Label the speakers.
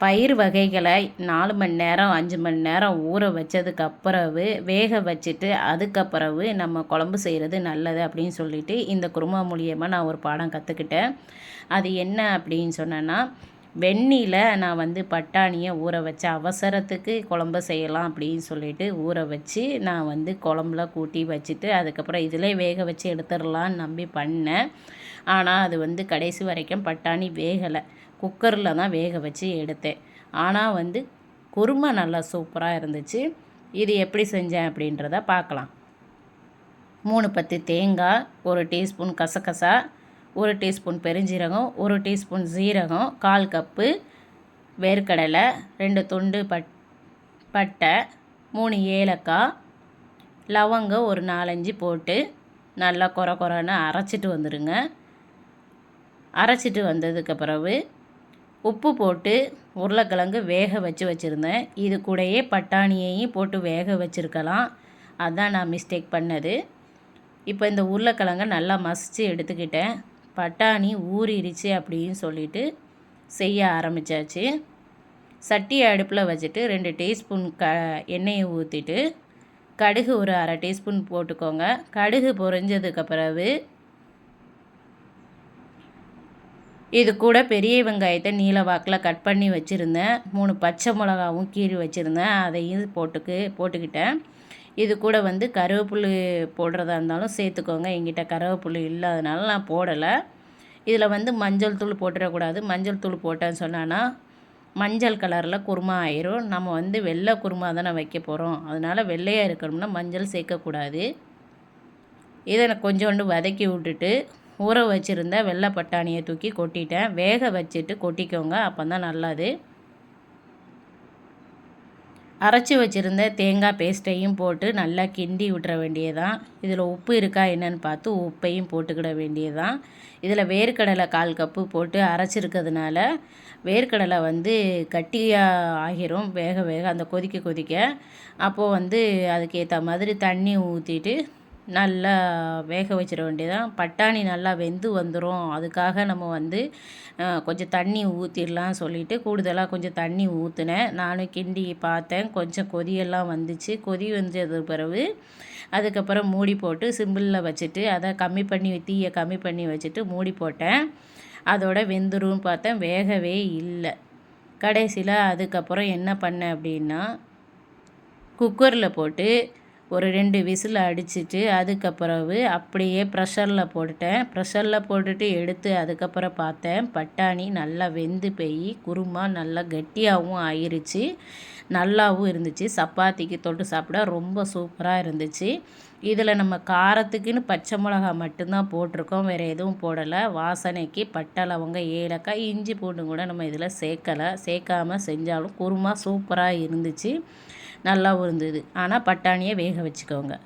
Speaker 1: பயிர் வகைகளை நாலு மணி நேரம் அஞ்சு மணி நேரம் ஊற வச்சதுக்கு அப்புறவு வேக வச்சுட்டு அதுக்கப்புறவு நம்ம குழம்பு செய்கிறது நல்லது அப்படின்னு சொல்லிட்டு இந்த குருமா மூலியமாக நான் ஒரு பாடம் கற்றுக்கிட்டேன் அது என்ன அப்படின்னு சொன்னேன்னா வெந்நியில் நான் வந்து பட்டாணியை ஊற வச்சு அவசரத்துக்கு குழம்பு செய்யலாம் அப்படின்னு சொல்லிட்டு ஊற வச்சு நான் வந்து குழம்புல கூட்டி வச்சுட்டு அதுக்கப்புறம் இதிலே வேக வச்சு எடுத்துடலான்னு நம்பி பண்ணேன். ஆனால் அது வந்து கடைசி வரைக்கும் பட்டாணி வேகலை. குக்கரில் தான் வேக வச்சு எடுத்தேன். ஆனால் வந்து குருமா நல்லா சூப்பராக இருந்துச்சு. இது எப்படி செஞ்சேன் அப்படின்றத பார்க்கலாம். மூணு பத்து தேங்காய் ஒரு டீஸ்பூன் கசகசா ஒரு டீஸ்பூன் பெருஞ்சீரகம் ஒரு டீஸ்பூன் சீரகம் கால் கப்பு வேர்க்கடலை ரெண்டு துண்டு பட் பட்டை மூணு ஏலக்காய் லவங்கம் ஒரு நாலஞ்சு போட்டு நல்லா குற குறைன்னு அரைச்சிட்டு வந்துடுங்க. அரைச்சிட்டு வந்ததுக்கு பிறகு உப்பு போட்டு உருளைக்கிழங்கு வேக வச்சு வச்சுருந்தேன். இது கூடயே பட்டாணியையும் போட்டு வேக வச்சுருக்கலாம். அதுதான் நான் மிஸ்டேக் பண்ணது. இப்போ இந்த உருளைக்கிழங்கை நல்லா மசித்து எடுத்துக்கிட்டேன். பட்டாணி ஊறிடுச்சு அப்படின்னு சொல்லிட்டு செய்ய ஆரம்பித்தாச்சு சட்டி அடுப்பில் வச்சுட்டு ரெண்டு டீஸ்பூன் க எண்ணெயை ஊற்றிட்டு கடுகு ஒரு அரை டீஸ்பூன் போட்டுக்கோங்க. கடுகு பொரிஞ்சதுக்கு பிறகு இது கூட பெரிய வெங்காயத்தை நீல வாக்கில் கட் பண்ணி வச்சுருந்தேன். மூணு பச்சை மிளகாவும் கீறி வச்சுருந்தேன். அதையும் போட்டுக்கு போட்டுக்கிட்டேன். இது கூட வந்து கருவேப்புள்ளி போடுறதா இருந்தாலும் சேர்த்துக்கோங்க. எங்கிட்ட கருவேப்புள்ளி இல்லாதனால நான் போடலை. இதில் வந்து மஞ்சள் தூள் போட்டுடக்கூடாது மஞ்சள் தூள் போட்டேன்னு சொன்னான்னா மஞ்சள் கலரில் குருமா ஆயிரும். நம்ம வந்து வெள்ளை குருமா தானே வைக்க போகிறோம் அதனால் வெள்ளையாக இருக்கணும்னா மஞ்சள் சேர்க்கக்கூடாது. இதை கொஞ்சோண்டு வதக்கி விட்டுட்டு ஊற வச்சுருந்த வெள்ளை பட்டாணியை தூக்கி கொட்டிட்டேன். வேக வச்சுட்டு கொட்டிக்கோங்க. அப்போ தான் நல்லது. அரைச்சி வச்சுருந்த தேங்காய் பேஸ்ட்டையும் போட்டு நல்லா கிண்டி விட்டுற வேண்டியதான் இதில் உப்பு இருக்கா என்னன்னு பார்த்து உப்பையும் போட்டுக்கிட வேண்டியதான் இதில் வேர்க்கடலை கால் கப்பு போட்டு அரைச்சிருக்கிறதுனால வேர்க்கடலை வந்து கட்டியாக ஆகிரும். வேக வேக அந்த கொதிக்க கொதிக்க. அப்போது வந்து அதுக்கேற்ற மாதிரி தண்ணி ஊற்றிட்டு நல்லா வேக வச்சிட வேண்டியதான் பட்டாணி நல்லா வெந்து வந்துடும் அதுக்காக நம்ம வந்து கொஞ்சம் தண்ணி ஊற்றிடலாம் சொல்லிவிட்டு கூடுதலாக கொஞ்சம் தண்ணி ஊற்றுனேன் நானும் கிண்டி பார்த்தேன். கொஞ்சம் கொதியெல்லாம் வந்துச்சு. கொதி வந்தது பிறகு அதுக்கப்புறம் மூடி போட்டு சிம்பிளில் வச்சுட்டு அதை கம்மி பண்ணி தீயை கம்மி பண்ணி வச்சுட்டு மூடி போட்டேன். அதோட வெந்துரும்னு பார்த்தேன். வேகவே இல்லை. கடைசியில் அதுக்கப்புறம் என்ன பண்ணேன் அப்படின்னா குக்கரில் போட்டு ஒரு ரெண்டு விசில் அடிச்சுட்டு அதுக்கப்புறவு அப்படியே ப்ரெஷரில் போட்டுட்டேன். ப்ரெஷரில் போட்டுட்டு எடுத்து அதுக்கப்புறம் பார்த்தேன். பட்டாணி நல்லா வெந்து போய் குருமா நல்லா கட்டியாகவும் ஆயிருச்சு. நல்லாவும் இருந்துச்சு. சப்பாத்திக்கு தொட்டு சாப்பிட ரொம்ப சூப்பராக இருந்துச்சு. இதில் நம்ம காரத்துக்குன்னு பச்சை மிளகா மட்டும்தான் போட்டிருக்கோம். வேறு எதுவும் போடலை. வாசனைக்கு பட்டை லவங்க ஏலக்காய் இஞ்சி பூண்டு கூட நம்ம இதில் சேர்க்கலை. சேர்க்காமல் செஞ்சாலும் குருமா சூப்பராக இருந்துச்சு. நல்லாவும் இருந்தது ஆனால் பட்டாணியை வேக வச்சுக்கோங்க.